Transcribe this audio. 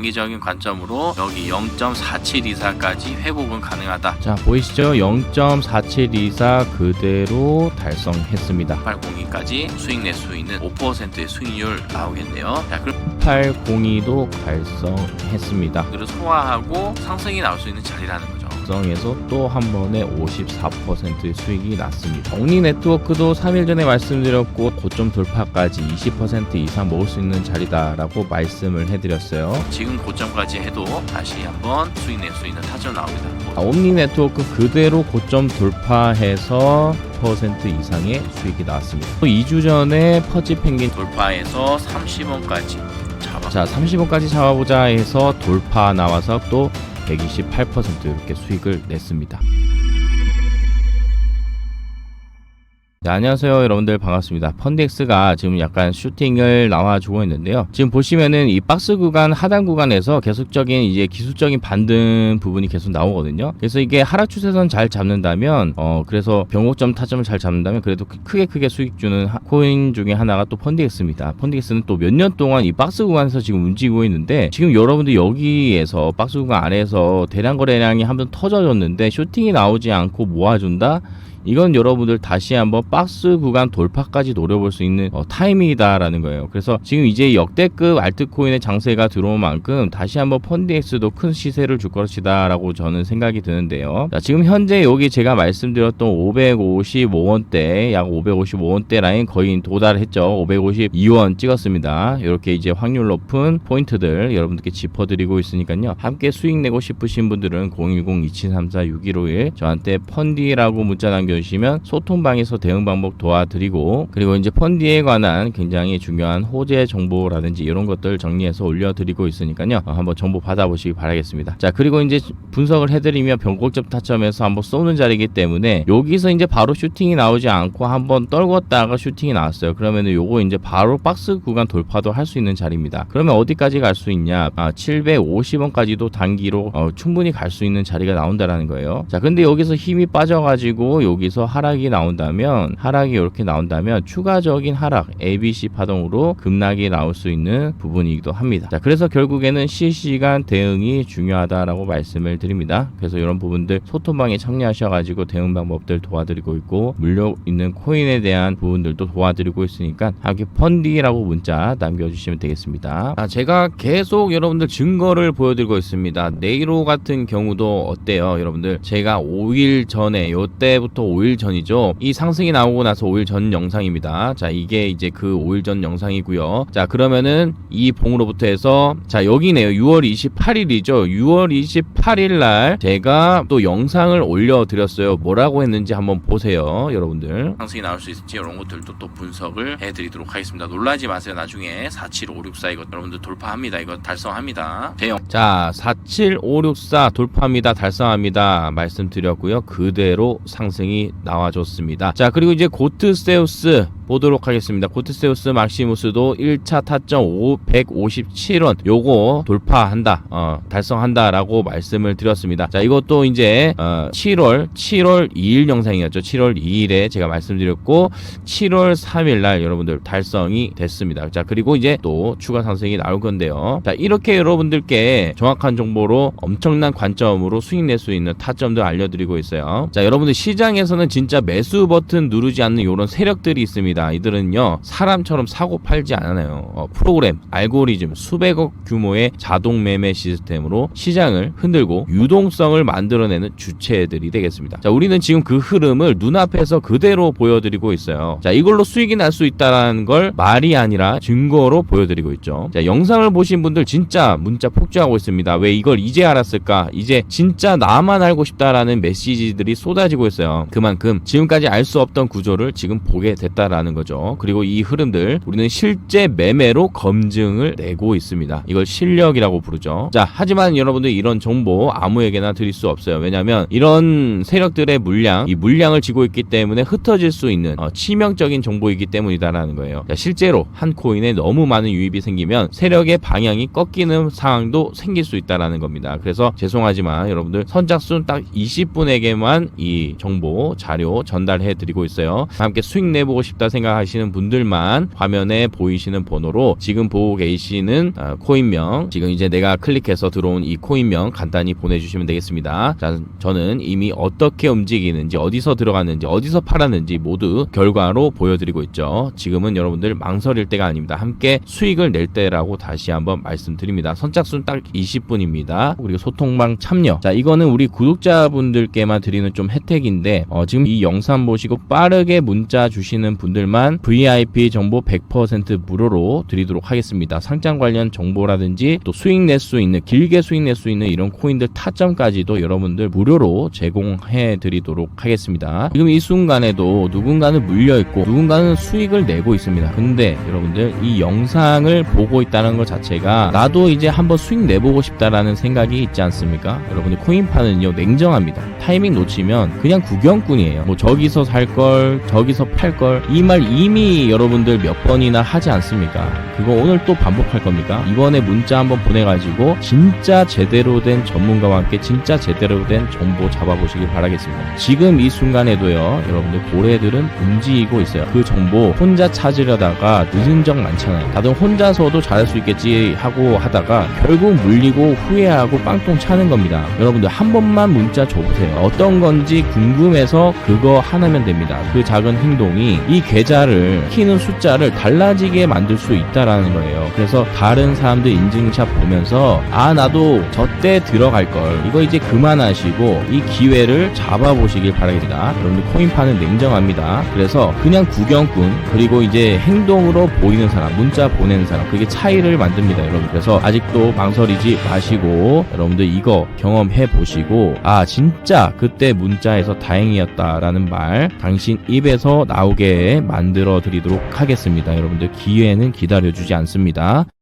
단기적인 관점으로 여기 0.4724까지 회복은 가능하다. 자 보이시죠? 0.4724 그대로 달성했습니다. 802까지 수익 낼 수 있는 5%의 수익률 나오겠네요. 자, 그럼 802도 달성했습니다. 그를 소화하고 상승이 나올 수 있는 자리라는 거 죠. 달성해서 또 한 번에 54%의 수익이 났습니다. 옥리 네트워크도 3일 전에 말씀드렸고 고점 돌파까지 20% 이상 먹을 수 있는 자리다라고 말씀을 해드렸어요. 지금 고점까지 해도 다시 한번 수익 낼 수 있는 타점 나옵니다. 아, 옴니 네트워크 그대로 고점 돌파해서 10% 이상의 수익이 나왔습니다. 또 2주 전에 퍼지 펭귄 돌파해서 30원까지 잡아. 자 30원까지 잡아보자 해서 돌파 나와서 또 128% 이렇게 수익을 냈습니다. 네, 안녕하세요 여러분들. 반갑습니다. 펀덱스가 지금 약간 슈팅을 나와주고 있는데요. 지금 보시면은 이 박스 구간 하단 구간에서 계속적인 이제 기술적인 반등 부분이 계속 나오거든요. 그래서 이게 하락 추세선 잘 잡는다면 어 그래서 변곡점 타점을 잘 잡는다면 그래도 크- 크게 크게 수익 주는 하- 코인 중에 하나가 또 펀덱스입니다. 펀덱스는 또 몇 년 동안 이 박스 구간에서 지금 움직이고 있는데 지금 여러분들 여기에서 박스 구간 아래에서 대량 거래량이 한번 터져졌는데 쇼팅이 나오지 않고 모아준다 이건 여러분들 다시 한번 박스 구간 돌파까지 노려볼 수 있는 어, 타이밍이다라는 거예요. 그래서 지금 이제 역대급 알트코인의 장세가 들어온 만큼 다시 한번 펀디엑스도 큰 시세를 줄 것이다라고 저는 생각이 드는데요. 자, 지금 현재 여기 제가 말씀드렸던 555원대 약 555원대 라인 거의 도달했죠. 552원 찍었습니다. 이렇게 이제 확률 높은 포인트들 여러분들께 짚어드리고 있으니까요. 함께 수익 내고 싶으신 분들은 010-2734-6151 저한테 펀디라고 문자 남겨 주시면 소통방에서 대응 방법 도와드리고 그리고 이제 펀디에 관한 굉장히 중요한 호재 정보라든지 이런 것들 정리해서 올려드리고 있으니까요. 어, 한번 정보 받아보시기 바라겠습니다. 자 그리고 이제 분석을 해드리면 변곡점 타점에서 한번 쏘는 자리이기 때문에 여기서 이제 바로 슈팅이 나오지 않고 한번 떨궜다가 슈팅이 나왔어요. 그러면은 요거 이제 바로 박스 구간 돌파도 할 수 있는 자리입니다. 그러면 어디까지 갈 수 있냐? 아, 750원까지도 단기로 어, 충분히 갈 수 있는 자리가 나온다라는 거예요. 자, 근데 여기서 힘이 빠져가지고 여기 서 하락이 나온다면 하락이 이렇게 나온다면 추가적인 하락 ABC 파동으로 급락이 나올 수 있는 부분이기도 합니다. 자, 그래서 결국에는 실시간 대응이 중요하다라고 말씀을 드립니다. 그래서 이런 부분들 소통방에 참여하셔가지고 대응 방법들 도와드리고 있고 물려 있는 코인에 대한 부분들도 도와드리고 있으니까 함께 펀디라고 문자 남겨주시면 되겠습니다. 아, 제가 계속 여러분들 증거를 보여드리고 있습니다. 네이로 같은 경우도 어때요, 여러분들? 제가 5일 전에 요때부터 5일 전이죠. 이 상승이 나오고 나서 5일 전 영상입니다. 자, 이게 이제 그 5일 전 영상이고요. 자, 그러면은 이 봉으로부터 해서 자, 여기네요. 6월 28일이죠. 6월 28일 날 제가 또 영상을 올려 드렸어요. 뭐라고 했는지 한번 보세요, 여러분들. 상승이 나올 수 있을지 이런 것들도 또 분석을 해 드리도록 하겠습니다. 놀라지 마세요. 나중에 47564 이거 여러분들 돌파합니다. 이거 달성합니다. 대형 자, 47564 돌파합니다. 달성합니다. 말씀드렸고요. 그대로 상승이 나와줬습니다. 자, 그리고 이제 고트세우스 보도록 하겠습니다. 고트세우스 막시무스도 1차 타점 557원 요거 돌파한다. 어, 달성한다라고 말씀을 드렸습니다. 자, 이것도 이제 어, 7월 7월 2일 영상이었죠. 7월 2일에 제가 말씀드렸고 7월 3일 날 여러분들 달성이 됐습니다. 자, 그리고 이제 또 추가 상승이 나올 건데요. 자, 이렇게 여러분들께 정확한 정보로 엄청난 관점으로 수익 낼 수 있는 타점들 알려드리고 있어요. 자, 여러분들 시장에서는 진짜 매수 버튼 누르지 않는 이런 세력들이 있습니다. 이들은요, 사람처럼 사고 팔지 않아요. 어, 프로그램, 알고리즘, 수백억 규모의 자동 매매 시스템으로 시장을 흔들고 유동성을 만들어내는 주체들이 되겠습니다. 자, 우리는 지금 그 흐름을 눈앞에서 그대로 보여드리고 있어요. 자, 이걸로 수익이 날 수 있다는 걸 말이 아니라 증거로 보여드리고 있죠. 자, 영상을 보신 분들 진짜 문자 폭주하고 있습니다. 왜 이걸 이제 알았을까? 이제 진짜 나만 알고 싶다라는 메시지들이 쏟아지고 있어요. 그만큼 지금까지 알 수 없던 구조를 지금 보게 됐다라는 거죠. 그리고 이 흐름들 우리는 실제 매매로 검증을 내고 있습니다. 이걸 실력이라고 부르죠. 자, 하지만 여러분들 이런 정보 아무에게나 드릴 수 없어요. 왜냐하면 이런 세력들의 물량, 이 물량을 쥐고 있기 때문에 흩어질 수 있는 어, 치명적인 정보이기 때문이다라는 거예요. 자, 실제로 한 코인에 너무 많은 유입이 생기면 세력의 방향이 꺾이는 상황도 생길 수 있다라는 겁니다. 그래서 죄송하지만 여러분들 선착순 딱 20분에게만 이 정보 자료 전달해 드리고 있어요. 함께 수익 내보고 싶다 생각하시는 분들만 화면에 보이시는 번호로 지금 보고 계시는 어, 코인명 지금 이제 내가 클릭해서 들어온 이 코인명 간단히 보내주시면 되겠습니다. 자, 저는 이미 어떻게 움직이는지 어디서 들어갔는지 어디서 팔았는지 모두 결과로 보여드리고 있죠. 지금은 여러분들 망설일 때가 아닙니다. 함께 수익을 낼 때라고 다시 한번 말씀드립니다. 선착순 딱 20분입니다. 그리고 소통방 참여. 자, 이거는 우리 구독자분들께만 드리는 좀 혜택인데 어, 지금 이 영상 보시고 빠르게 문자 주시는 분들 만 VIP 정보 100% 무료로 드리도록 하겠습니다. 상장 관련 정보라든지 또 수익 낼 수 있는 길게 수익 낼 수 있는 이런 코인들 타점까지도 여러분들 무료로 제공해 드리도록 하겠습니다. 지금 이 순간에도 누군가는 물려 있고 누군가는 수익을 내고 있습니다. 근데 여러분들 이 영상을 보고 있다는 것 자체가 나도 이제 한번 수익 내보고 싶다라는 생각이 있지 않습니까? 여러분들 코인파는요 냉정합니다. 타이밍 놓치면 그냥 구경꾼이에요. 뭐 저기서 살 걸, 저기서 팔 걸 이말 이미 여러분들 몇 번이나 하지 않습니까? 그거 오늘 또 반복할 겁니까? 이번에 문자 한번 보내가지고 진짜 제대로 된 전문가와 함께 진짜 제대로 된 정보 잡아보시길 바라겠습니다. 지금 이 순간에도요, 여러분들 고래들은 움직이고 있어요. 그 정보 혼자 찾으려다가 늦은 적 많잖아요. 다들 혼자서도 잘할 수 있겠지 하고 하다가 결국 물리고 후회하고 빵똥 차는 겁니다. 여러분들 한 번만 문자 줘보세요. 어떤 건지 궁금해서 그거 하나면 됩니다. 그 작은 행동이 이 계좌를 키는 숫자를 달라지게 만들 수 있다라는 거예요. 그래서 다른 사람들 인증샷 보면서 아 나도 저때 들어갈 걸 이거 이제 그만하시고 이 기회를 잡아보시길 바랍니다. 여러분들 코인파는 냉정합니다. 그래서 그냥 구경꾼 그리고 이제 행동으로 보이는 사람 문자 보내는 사람 그게 차이를 만듭니다, 여러분. 그래서 아직도 망설이지 마시고 여러분들 이거 경험해 보시고 아 진짜 그때 문자에서 다행이었다라는 말 당신 입에서 나오게 만들어 드리도록 하겠습니다. 여러분들 기회는 기다려주지 않습니다.